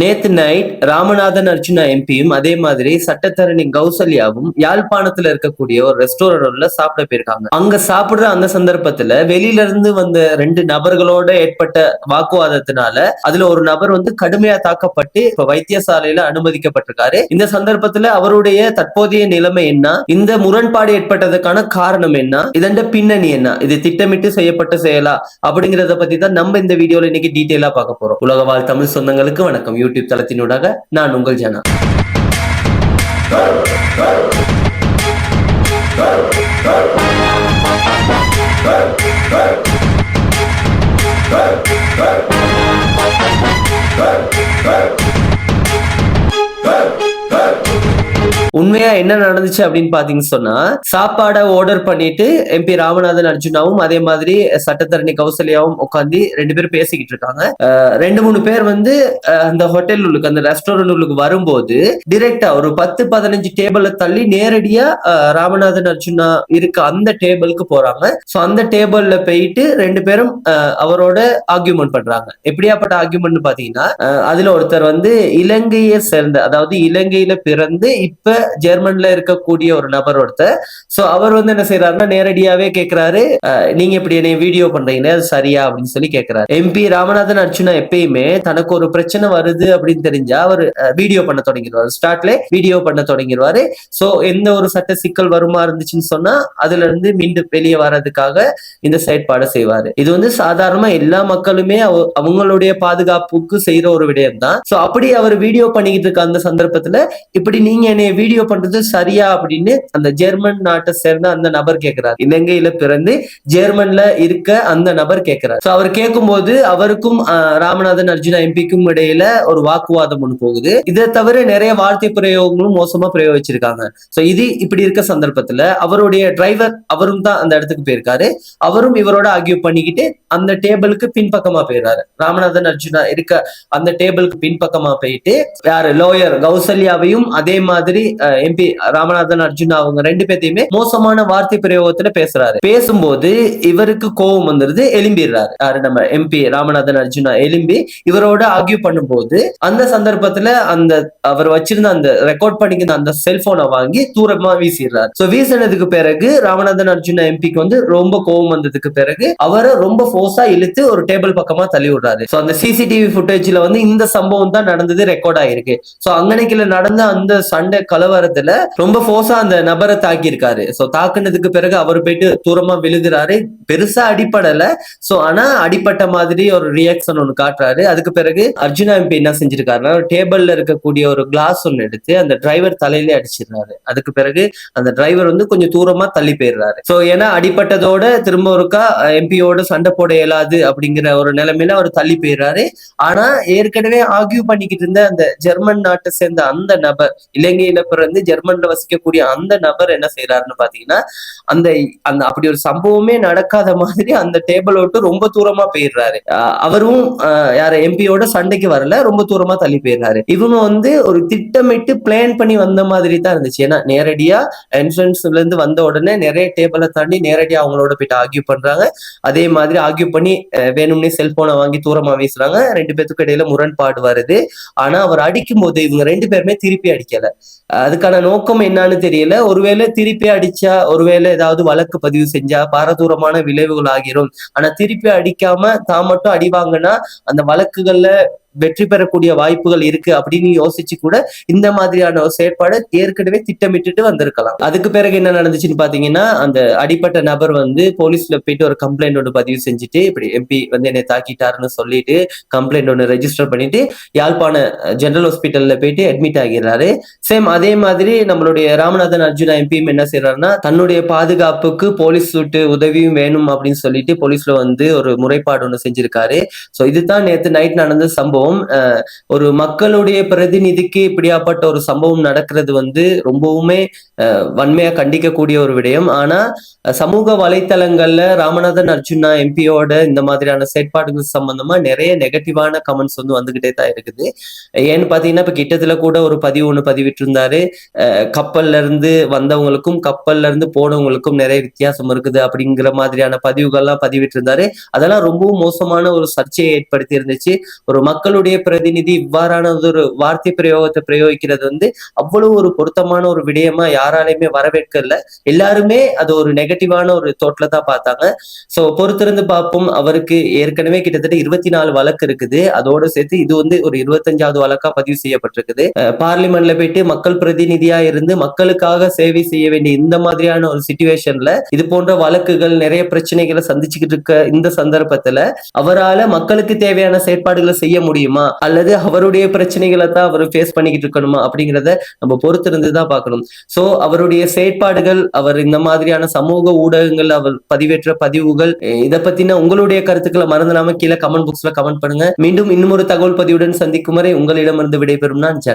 நேத்து நைட் ராமநாதன் அர்ஜுனா எம்பியும் அதே மாதிரி சட்டத்தரணி கௌசல்யாவும் யாழ்ப்பாணத்துல இருக்கக்கூடிய ஒரு ரெஸ்டாரண்ட்ல சாப்பிட போயிருக்காங்க. அங்க சாப்பிடுற அந்த சந்தர்ப்பத்துல வெளியில இருந்து வந்த ரெண்டு நபர்களோட ஏற்பட்ட வாக்குவாதத்தினால அதுல ஒரு நபர் வந்து கடுமையா தாக்கப்பட்டு இப்ப வைத்தியசாலையில அனுமதிக்கப்பட்டிருக்காரு. இந்த சந்தர்ப்பத்துல அவருடைய தற்போதைய நிலைமை என்ன? இந்த முரண்பாடு ஏற்பட்டதுக்கான காரணம் என்ன? இதன் பின்னணி என்ன? இது திட்டமிட்டு செய்யப்பட்ட செயலா? அப்படிங்கறத பத்தி தான் நம்ம இந்த வீடியோல இன்னைக்கு டீட்டெயிலா பார்க்க போறோம். உலக வாழ் தமிழ் சொந்தங்களுக்கு வணக்கம். யூடியூப் தளத்தினூடாக நான் உங்கள் ஜனா. உண்மையா என்ன நடந்துச்சு அப்படின்னு பாத்தீங்கன்னு சொன்னா சாப்பாடை ஆர்டர் பண்ணிட்டு எம்பி ராமநாதன் அர்ஜுனாவும் அதே மாதிரி சட்டத்தரணி கௌசல்யாவும் உட்காந்து ரெண்டு பேரும் பேசிக்கிட்டு இருக்காங்க. ரெண்டு மூணு பேர் வந்து அந்த ஹோட்டல் உள்ளுக்கு அந்த ரெஸ்டாரண்ட் உள்ளுக்கு வரும்போது டிரெக்டா ஒரு பத்து பதினஞ்சு டேபிள தள்ளி நேரடியா ராமநாதன் அர்ஜுனா இருக்க அந்த டேபிளுக்கு போறாங்க. சோ அந்த டேபிள்ல போயிட்டு ரெண்டு பேரும் அவரோட ஆர்கியூமெண்ட் பண்றாங்க. எப்படியாப்பட்ட ஆர்கியூமெண்ட் பாத்தீங்கன்னா அதுல ஒருத்தர் வந்து இலங்கையை சேர்ந்த அதாவது இலங்கையில பிறந்து இப்ப ஜெர்மன்ல இருக்கக்கூடிய ஒரு நபர் ஒருத்தர். சோ அவர் வந்து என்ன செய்யறாருன்னா நேரடியாவே கேக்குறாரு நீங்க இப்படி என்னை வீடியோ பண்றீங்க அது சரியா? அப்படின்னு சொல்லி கேக்குறாரு. எம்பி ராமநாதன் அர்ஜுனா எப்பயுமே தனக்கு ஒரு பிரச்சனை வருது அப்படின்னு தெரிஞ்சா அவர் வீடியோ பண்ண தொடங்கிடுவாரு. ஸ்டார்ட்ல வீடியோ பண்ண தொடங்கிடுவாரு. சோ எந்த ஒரு சட்ட சிக்கல் வருமா இருந்துச்சுன்னு சொன்னா அதுல இருந்து மீண்டும் வெளியே வர்றதுக்காக இந்த செயற்பாடு செய்வாரு. இது வந்து சாதாரணமா எல்லா மக்களுமே அவங்களுடைய பாதுகாப்புக்கு செய்யற ஒரு விடயம் தான் சோ அப்படி அவர் வீடியோ பண்ணிக்கிட்டு இருக்க அந்த சந்தர்ப்பத்துல இப்படி நீங்க என்னைய வீடியோ பண்றது சரியா அப்படின்னு அந்த ஜெர்மன் நாட்டை சேர்ந்த அந்த நபர் கேட்கிறார் இலங்கையில பிறந்து ஜெர்மன்ல இருக்க அந்த நபர் கேட்கிறார் சோ அவர் கேட்கும் போது அவருக்கும் ஆஹ், ராமநாதன் அர்ஜுனா எம்பிக்கும் இடையில ஒரு வாக்குவாதம் ஒண்ணு போகுது. இதை தவிர நிறைய வார்த்தை பிரயோகங்களும் மோசமா பிரயோகிச்சிருக்காங்க. சோ இது இப்படி இருக்க சந்தர்ப்பத்துல அவருடைய டிரைவர் அவரும் தான் அந்த இடத்துக்கு போயிருக்காரு. அவரும் இவரோட ஆர்கியூ பண்ணிக்கிட்டு அந்த டேபிளுக்கு பின்பக்கமா போயிடுறாரு. ராமநாதன் அர்ஜுனா இருக்க அந்த டேபிளுக்கு பின்பக்கமா போயிட்டு யாரு? லோயர் கௌசல்யாவையும் அதே மாதிரி எம்பி ராமநாதன் அர்ஜுன் அவங்க ரெண்டு பேர்த்தையுமே மோசமான வார்த்தை பிரயோகத்துல பேசுறாரு. பேசும்போது இவருக்கு கோபம் வந்துருது எலும்பிடுறாரு யாரு? நம்ம எம்பி ராமநாதன் அர்ஜுனா எலும்பி இவரோட ஆர்கியூ பண்ணும்போது அந்த சந்தர்ப்பத்துல அந்த அவர் வச்சிருந்த அந்த ரெக்கார்ட் பண்ணிக்கிற அந்த செல்போனை வாங்கி தூரமா வீசிடுறாரு. சோ வீசினதுக்கு பிறகு ராமநாதன் அர்ஜுனா எம்பிக்கு வந்து ரொம்ப கோபம் வந்ததுக்கு பிறகு அவரை ரொம்ப ஃபோர்ஸா இழுத்து ஒரு டேபிள் பக்கமா தள்ளி விடுறாரு. சோ அந்த சிசிடிவி ஃபுட்டேஜ்ல வந்து இந்த சம்பவம் தான் நடந்தது ரெக்கார்ட் ஆயிருக்கு. சோ அங்கனைக்குல நடந்த அந்த சண்டை கலவரத்துல ரொம்ப ஃபோர்ஸா அந்த நபரை தாக்கி இருக்காரு சோ தாக்குனதுக்கு பிறகு அவர் போயிட்டு தூரமா விழுகிறாரு. பெருசா அடிப்படல சோ ஆனா அடிப்பட்ட மாதிரி ஒரு ரியாக்ஷன் ஒன்று காட்டுறாரு. அதுக்கு பிறகு அர்ஜுனா எம்பி என்ன செஞ்சிருக்காருன்னா டேபிள்ல இருக்கக்கூடிய ஒரு கிளாஸ் ஒன்னு எடுத்து அந்த டிரைவர் தலையிலே அடிச்சிடுறாரு. அதுக்கு பிறகு அந்த டிரைவர் வந்து கொஞ்சம் தூரமா தள்ளி போயிடுறாரு. சோ ஏன்னா அடிப்பட்டதோட திரும்ப ஒருக்கா எம்பியோட சண்டை போட இயலாது அப்படிங்கிற ஒரு நிலைமையில அவர் தள்ளி போயிடுறாரு. ஆனா ஏற்கனவே ஆர்கியூ பண்ணிக்கிட்டு இருந்த அந்த ஜெர்மன் நாட்டை சேர்ந்த அந்த நபர் இலங்கையில வந்து ஜெர்மன்ல வசிக்கக்கூடிய அந்த நபர் என்ன செய்யறாருன்னு பாத்தீங்கன்னா அந்த அந்த அப்படி ஒரு சம்பவமே நடக்காத மாதிரி அந்த டேபிள் விட்டு ரொம்ப தூரமா போயிடுறாரு. அவரும் ஆஹ் யார எம்பியோட சண்டைக்கு வரல ரொம்ப தூரமா தள்ளி போயிடுறாரு. இவங்க வந்து ஒரு திட்டமிட்டு பிளான் பண்ணி வந்த மாதிரி தான் இருந்துச்சு. ஏன்னா நேரடியா என்ட்ரன்ஸ்ல இருந்து வந்த உடனே நிறைய டேபிளை தாண்டி நேரடியா அவங்களோட போயிட்டு ஆர்கியூ பண்றாங்க. அதே மாதிரி ஆர்கியூ பண்ணி வேணும்னே செல்போனை வாங்கி தூரமா வீசுறாங்க. ரெண்டு பேத்துக்கு இடையில முரண்பாடு வருது. ஆனா அவர் அடிக்கும் போது இவங்க ரெண்டு பேருமே திருப்பி அடிக்கல. அதுக்கான நோக்கம் என்னன்னு தெரியல. ஒருவேளை திருப்பி அடிச்சா ஒருவேளை ஏதாவது வழக்கு பதிவு செஞ்சா பாரதூரமான விளைவுகள் ஆகிரும். ஆனா திருப்பி அடிக்காம தான் மட்டும் அடிவாங்கன்னா அந்த வழக்குகள்ல வெற்றி பெறக்கூடிய வாய்ப்புகள் இருக்கு அப்படின்னு யோசிச்சு கூட இந்த மாதிரியான ஒரு செயற்பாடு ஏற்கனவே திட்டமிட்டுட்டு வந்திருக்கலாம். அதுக்கு பிறகு என்ன நடந்துச்சுன்னு பாத்தீங்கன்னா அந்த அடிப்பட்ட நபர் வந்து போலீஸ்ல போயிட்டு ஒரு கம்ப்ளைண்ட் ஒன்று பதிவு செஞ்சுட்டு இப்படி எம்பி வந்து என்னை தாக்கிட்டாருன்னு சொல்லிட்டு கம்ப்ளைண்ட் ஒன்று ரெஜிஸ்டர் பண்ணிட்டு யாழ்ப்பாண ஜெனரல் ஹாஸ்பிட்டல்ல போயிட்டு அட்மிட் ஆகிறாரு சேம் அதே மாதிரி நம்மளுடைய ராமநாதன் அர்ஜுனா எம்பியும் என்ன செய்யறாருன்னா தன்னுடைய பாதுகாப்புக்கு போலீஸ் சூட்டு உதவியும் வேணும் அப்படின்னு சொல்லிட்டு போலீஸ்ல வந்து ஒரு முறைப்பாடு ஒன்று செஞ்சிருக்காரு. ஸோ இதுதான் நேத்து நைட் நடந்த சம்பவம். சம்பவம் ஒரு மக்களுடைய பிரதிநிதிக்கு இப்படியாப்பட்ட ஒரு சம்பவம் நடக்கிறது வந்து ரொம்பவுமே வன்மையா கண்டிக்கக்கூடிய ஒரு விடயம். ஆனா சமூக வலைத்தளங்கள்ல ராமநாதன் அர்ஜுனா எம்பியோட இந்த மாதிரியான செயற்பாடுகள் சம்பந்தமா நிறைய நெகட்டிவான கமெண்ட்ஸ் வந்து வந்துகிட்டே தான் இருக்குது. ஏன்னு பாத்தீங்கன்னா இப்ப கிட்டத்துல கூட ஒரு பதிவு ஒண்ணு பதிவிட்டிருந்தாரு. இருந்தாரு கப்பல்ல இருந்து வந்தவங்களுக்கும் கப்பல்ல இருந்து போனவங்களுக்கும் நிறைய வித்தியாசம் இருக்குது அப்படிங்கிற மாதிரியான பதிவுகள்லாம் பதிவிட்டிருந்தாரு. அதெல்லாம் ரொம்பவும் மோசமான ஒரு சர்ச்சையை ஏற்படுத்தி இருந்துச்சு ஒரு மக்கள் மக்களுடைய பிரதிநிதி இவ்வாறான ஒரு வார்த்தை பிரயோகத்தை பிரயோகிக்கிறது வந்து அவ்வளவு ஒரு பொருத்தமான ஒரு விடயமா யாராலையுமே வரவேற்கல. எல்லாருமே அது ஒரு நெகட்டிவான ஒரு தோட்டில தான் பார்த்தாங்க. ஸோ பொறுத்திருந்து பார்ப்போம். அவருக்கு ஏற்கனவே கிட்டத்தட்ட இருபத்தி நாலு வழக்கு இருக்குது. அதோட சேர்த்து இது வந்து ஒரு இருபத்தஞ்சாவது வழக்கா பதிவு செய்யப்பட்டிருக்குது. பார்லிமெண்ட்ல போயிட்டு மக்கள் பிரதிநிதியா இருந்து மக்களுக்காக சேவை செய்ய வேண்டிய இந்த மாதிரியான ஒரு சுச்சுவேஷன்ல இது போன்ற வழக்குகள் நிறைய பிரச்சனைகளை சந்திச்சுக்கிட்டு இருக்க இந்த சந்தர்ப்பத்துல அவரால மக்களுக்கு தேவையான செயற்பாடுகளை செய்ய முடியும் அல்லது அவருடைய பிரச்சனைகளை தான் அவர் ஃபேஸ் பண்ணிக்கிட்டு இருக்கணுமா? அப்படிங்கிறத நம்ம பொறுத்திருந்து தான் பார்க்கணும். சோ அவருடைய செயற்பாடுகள் அவர் இந்த மாதிரியான சமூக ஊடகங்கள் அவர் பதிவேற்ற பதிவுகள் இதை இத பத்தின உங்களுடைய கருத்துக்களை மறந்துடாம கீழே கமெண்ட் பாக்ஸ்ல கமெண்ட் பண்ணுங்க. மீண்டும் இன்னும் ஒரு தகவல் பதிவுடன் சந்திக்கும் வரை உங்களிடமிருந்து விடைபெறும் நான் ஜனா.